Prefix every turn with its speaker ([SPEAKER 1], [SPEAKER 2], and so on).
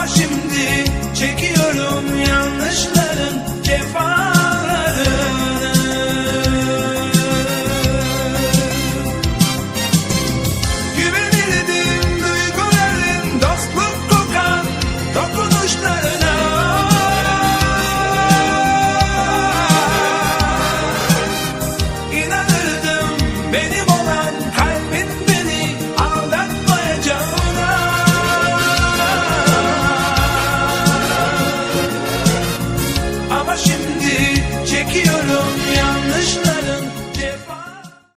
[SPEAKER 1] Ama şimdi çekiyorum yanlışlar.